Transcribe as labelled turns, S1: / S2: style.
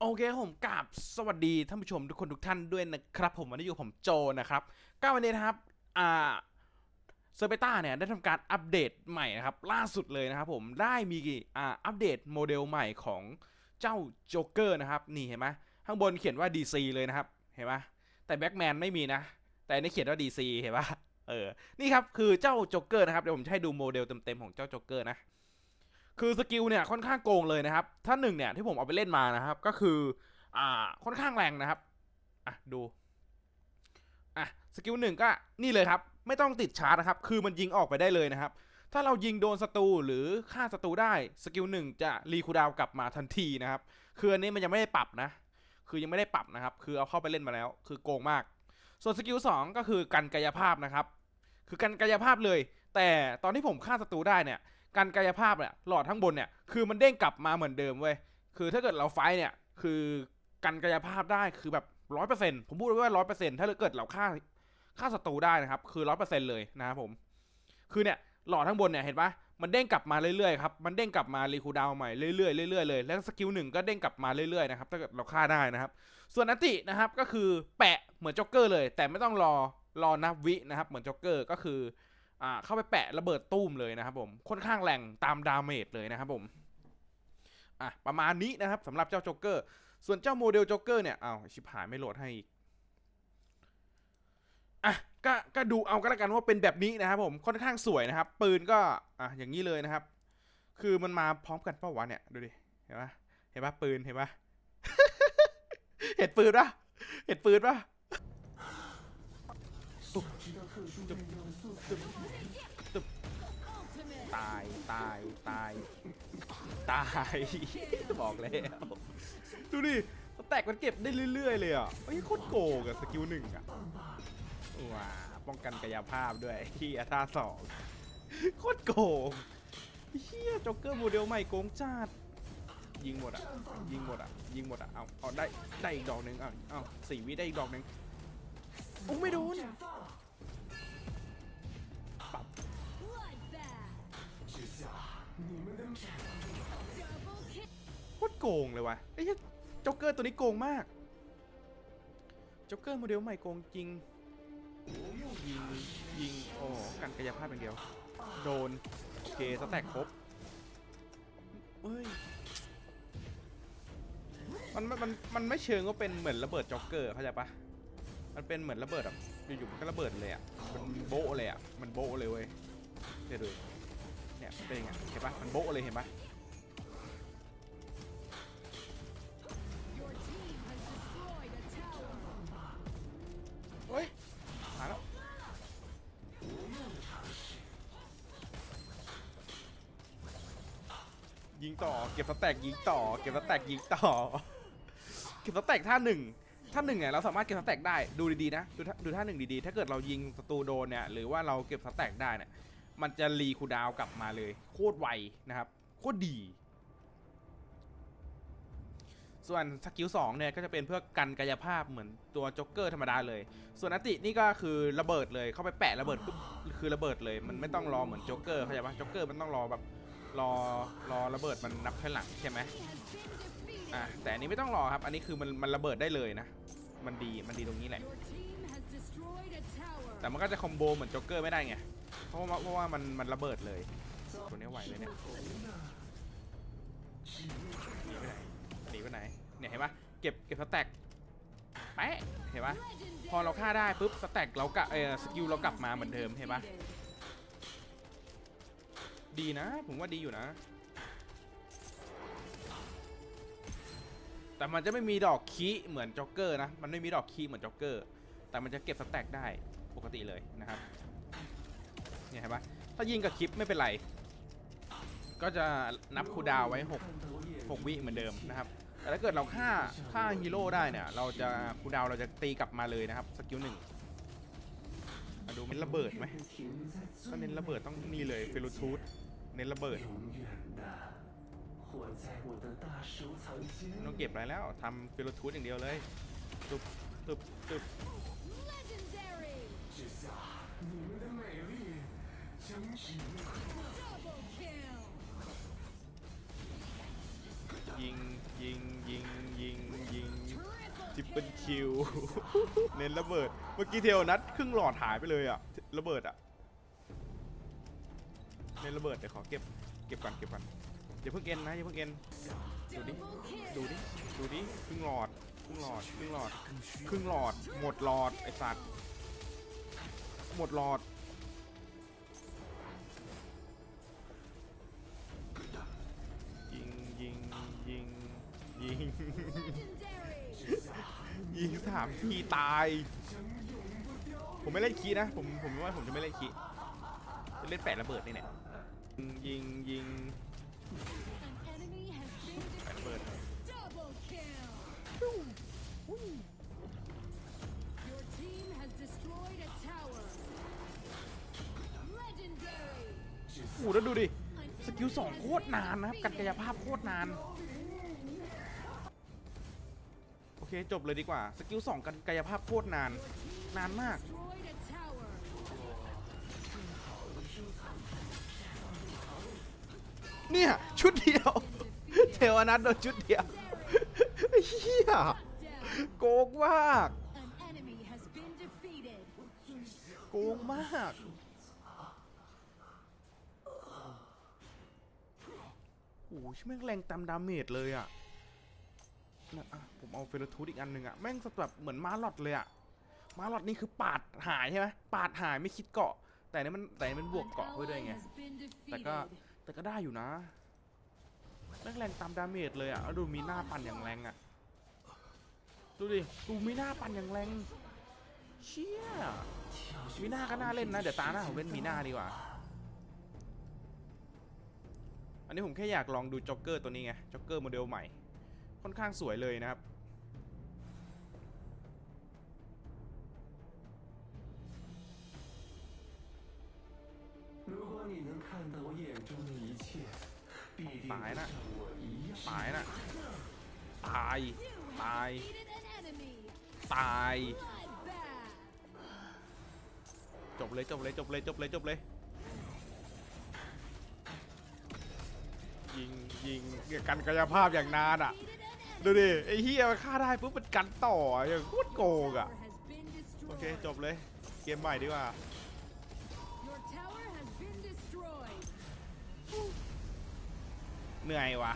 S1: โอเคครับผมกราบสวัสดีท่านผู้ชมทุกคนทุกท่านด้วยนะครับ ผมวันนี้อยู่ผมโจนะครับก็วันนี้นะครับอ่าเซอร์เบต้าเนี่ยได้ทำการอัปเดตใหม่นะครับ ล่าสุดเลยนะครับผมได้มีอ่าอัปเดตโมเดลใหม่ของเจ้าโจ๊กเกอร์นะครับ นี่เห็นไหมข้างบนเขียนว่า DC เลยนะครับ เห็นไหมแต่แบ็กแมนไม่มีนะ แต่อันนี่เขียนว่า DC เห็นปะเออนี่ครับคือเจ้าโจ๊กเกอร์นะครับเดี๋ยวผมจะให้ดูโมเดลเต็มๆของเจ้าโจ๊กเกอร์นะ คือสกิลเนี่ยค่อนข้างโกงเลยนะครับ ถ้าหนึ่งเนี่ยที่ผมเอาไปเล่นมานะครับ ก็คืออ่าค่อนข้างแรงนะครับอะดูอะสกิลหนึ่งก็นี่เลยครับ ไม่ต้องติดชาร์จนะครับ คือมันยิงออกไปได้เลยนะครับ ถ้าเรายิงโดนศัตรูหรือฆ่าศัตรูได้สกิลหนึ่งจะรีคูดาวกลับมาทันทีนะครับ คืออันนี้มันยังไม่ได้ปรับนะ คือยังไม่ได้ปรับนะครับ คือเอาเข้าไปเล่นมาแล้ว คือโกงมาก ส่วนสกิลสองก็คือกันกายภาพนะครับ คือกันกายภาพเลย แต่ตอนที่ผมฆ่าศัตรูได้เนี่ย การกายภาพเนี่ยหลอดข้งบนเนี่ยคือมันเด้งกลับมาเหมือนเดิมเว้ยคือถ้าเกิดเราไฟเนี่ยคือการกายภาพได้คือแบบร้อยเปอร์เซ็นต์ผมพูดไว้ว่าร้อยเปอร์เซ็นต์ถ้าเกิดเราฆ่าฆ่าศัตรูได้นะครับ คือร้อยเปอร์เซ็นต์เลยนะครับผม คือเนี่ยหลอดข้งบนเนี่ยเห็นปะมันเด้งกลับมาเรื่อยๆครับมันเด้งกลับมารีคูดาวใหม่เรื่อยๆเรื่อยๆเลยแล้วสกิลหนึ่งก็เด้งกลับมาเรื่อยๆนะครับถ้าเกิดเราฆ่าได้นะครับ ส่วนนัตตินะครับก็คือแปะเหมือนจ็อกเกอร์เลย แต่ไม่ต้องรอรอนับวินะครับ เหมือนจ็อกเกอร์ก็คือ เข้าไปแปะระเบิดตุ้มเลยนะครับผมค่อนข้างแรงตามดาเมจเลยนะครับผมอะประมาณนี้นะครับสำหรับเจ้าโจ๊กเกอร์ ส่วนเจ้าโมเดลโจ๊กเกอร์เนี่ยเอาชิบหายไม่โหลดให้อีกอะก็ก็ดูเอาก็แล้วกันว่าเป็นแบบนี้นะครับผมค่อนข้างสวยนะครับ ปืนก็อะอย่างนี้เลยนะครับ คือมันมาพร้อมกันเป้าวะเนี่ยดูดิเห็นปะเห็นปะปืนเห็นปะเห็นปืนปะเห็นปืนปะ ตายตายตายตายบอกแล้วดูดิสแต็กมันเก็บได้เรื่อยๆเลยอะเฮ้ยโคตรโกงอะสกิลหนึ่งอะว้าป้องกันกายภาพด้วยเฮียท่าสองโคตรโกงเฮียจ็อกเกอร์โมเดลใหม่โกงจัดยิงหมดอะยิงหมดอะยิงหมดอะเอาเอาได้ได้อีกดอกหนึ่งเอาเอาสี่วิได้อีกดอกหนึ่ง โอ้ไม่โดนโคตรโกงเลยวะไอ้เหี้ยจ็อกเกอร์ตัวนี้โกงมากจ็อกเกอร์โมเดลใหม่โกงจริง ยิง ยิง โอ้กันกายภาพอย่างเดียว โดนโอเคสแต็กครบเฮ้ยมันมัน มัน มันไม่เชิงว่าเป็นเหมือนระเบิดจ็อกเกอร์เข้าใจปะ มันเป็นเหมือนระเบิดแบบอยู่ๆมันก็ระเบิดเลยอะมันโบ๊ะเลยอะมันโบ๊ะเลยเว้ยเดี๋ยวดูเนี่ยเป็นยังไงเห็นปะมันโบ๊ะเลยเห็นปะเฮ้ยมาแล้วยิงต่อ เก็บสแต็กยิงต่อ เก็บสแต็กยิงต่อ เก็บสแต็กท่าหนึ่ง ท่าหนึ่งเนี่ยเราสามารถเก็บสแต็กได้ดูดีๆนะดูดูท่าหนึ่งดีๆ ถ้าเกิดเรายิงศัตรูโดนเนี่ยหรือว่าเราเก็บสแต็กได้เนี่ยมันจะรีคูดาวกลับมาเลย โคตรไวนะครับโคตรดี ส่วนสกิลสองเนี่ยก็จะเป็นเพื่อกันกายภาพเหมือนตัวจ็อกเกอร์ธรรมดาเลย ส่วนอตินี่ก็คือระเบิดเลยเข้าไปแปะระเบิดปุ๊บคือระเบิดเลยมันไม่ต้องรอเหมือนจ็อกเกอร์เข้าใจปะจ็อกเกอร์มันต้องรอแบบรอรอระเบิดมันนับถอยหลังใช่ไหม อะแต่อันนี้ไม่ต้องรอครับ อันนี้คือมันมันระเบิดได้เลยนะ มันดีมันดีตรงนี้แหละ แต่มันก็จะคอมโบเหมือนจ็อกเกอร์ไม่ได้ไง เพราะว่าเพราะว่ามันมันระเบิดเลยตัวนี้ไหวเลยเนี่ยหนีไปไหนหนีไปไหน เนี่ยเห็นปะเก็บเก็บสแต็กแปะเห็นปะพอเราฆ่าได้ปุ๊บสแต็กเรากะเออสกิลเรากลับมาเหมือนเดิมเห็นปะดีนะ ผมว่าดีอยู่นะ แต่มันจะไม่มีดอกคีเหมือนจ็อกเกอร์นะ มันไม่มีดอกคีเหมือนจ็อกเกอร์ แต่มันจะเก็บสแต็กได้ปกติเลยนะครับ เนี่ยเห็นปะถ้ายิงกับคลิปไม่เป็นไร ก็จะนับคูดาวไว้ 6 6 วิเหมือนเดิมนะครับ แต่ถ้าเกิดเราฆ่าฆ่าฮีโร่ได้เนี่ย เราจะคูดาวเราจะตีกลับมาเลยนะครับสกิลหนึ่งมาดูมันระเบิดไหมถ้าเน้นระเบิดต้องนี่เลยเฟลูทูธเน้นระเบิด ไม่ต้องเก็บอะไรแล้วทำฟิลูทูธอย่างเดียวเลยตึบตึบตึบยิงยิงยิงยิงทิปเปิลคิวเน้นระเบิด เมื่อกี้เทลนัดครึ่งหลอดหายไปเลยอะระเบิดอะเน้นระเบิดเดี๋ยวขอเก็บเก็บก่อนเก็บก่อน อย่าเพิ่งเอ็นนะอย่าเพิ่งเอ็นดูดิดูดิดูดิครึ่งหลอดครึ่งหลอดครึ่งหลอดครึ่งหลอด หมดหลอดไอสัตว์หมดหลอดยิงยิงยิงยิงยิงสามทีตาย ผมไม่เล่นคีนะผมผมว่าผมจะไม่เล่นคีจะเล่นแปะระเบิดนี่แหละยิงยิง แปะระเบิด
S2: Double kill! Your team has destroyed a tower. Legendary!
S1: โอ้แล้วดูดิ สกิลสองโคตรนานนะครับการกายภาพโคตรนาน โอเคจบเลยดีกว่า สกิลสองการกายภาพโคตรนาน นานมาก เนี่ยชุดเดียว เทวนัทโดนชุดเดียวเฮียโกงมากโกงมากโอ้ยแม่งแรงตามดาเมจเลยอะนะอะผมเอาเฟรทูดอีกอันหนึ่งอะแม่งแบบเหมือนมาลอดเลยอะมาลอดนี่คือปาดหายใช่ไหมปาดหายไม่คิดเกาะ แต่นี่มันแต่นี่มันบวกเกาะไว้ด้วยไงแต่ก็ แต่ก็ได้อยู่นะแม่งแรงตามดาเมจเลยอะดูมีหน้าปั่นอย่างแรงอะ ดูดิ ดูมีหน้าปั่นอย่างแรง เชี่ย มีหน้าก็น่าเล่นนะ เดี๋ยวตาหน้าผมเล่นมีหน้าดีกว่า อันนี้ผมแค่อยากลองดูจ็อกเกอร์ตัวนี้ไง จ็อกเกอร์โมเดลใหม่ ค่อนข้างสวยเลยนะครับ
S3: 看到我眼中的一切，必定
S1: 白了
S3: 会像我一样。
S1: ตายนะ ตาย ตาย
S2: Defeated an enemy.
S1: ตาย
S2: Bloodbath.
S1: จบเลยจบเลยจบเลยจบเลยจบเลย ยิงยิงเกี่ยวกันกายภาพอย่างนานอ่ะ
S2: Defeated an
S1: ดูดิ ไอ้เฮียมันฆ่าได้ปุ๊บมันกันต่ออย่างโคตรโกงอ่ะ
S2: tower has been
S1: โอเค
S2: destroyed.
S1: จบเลย เกมใหม่ดีกว่า เหนื่อยวะ่ะ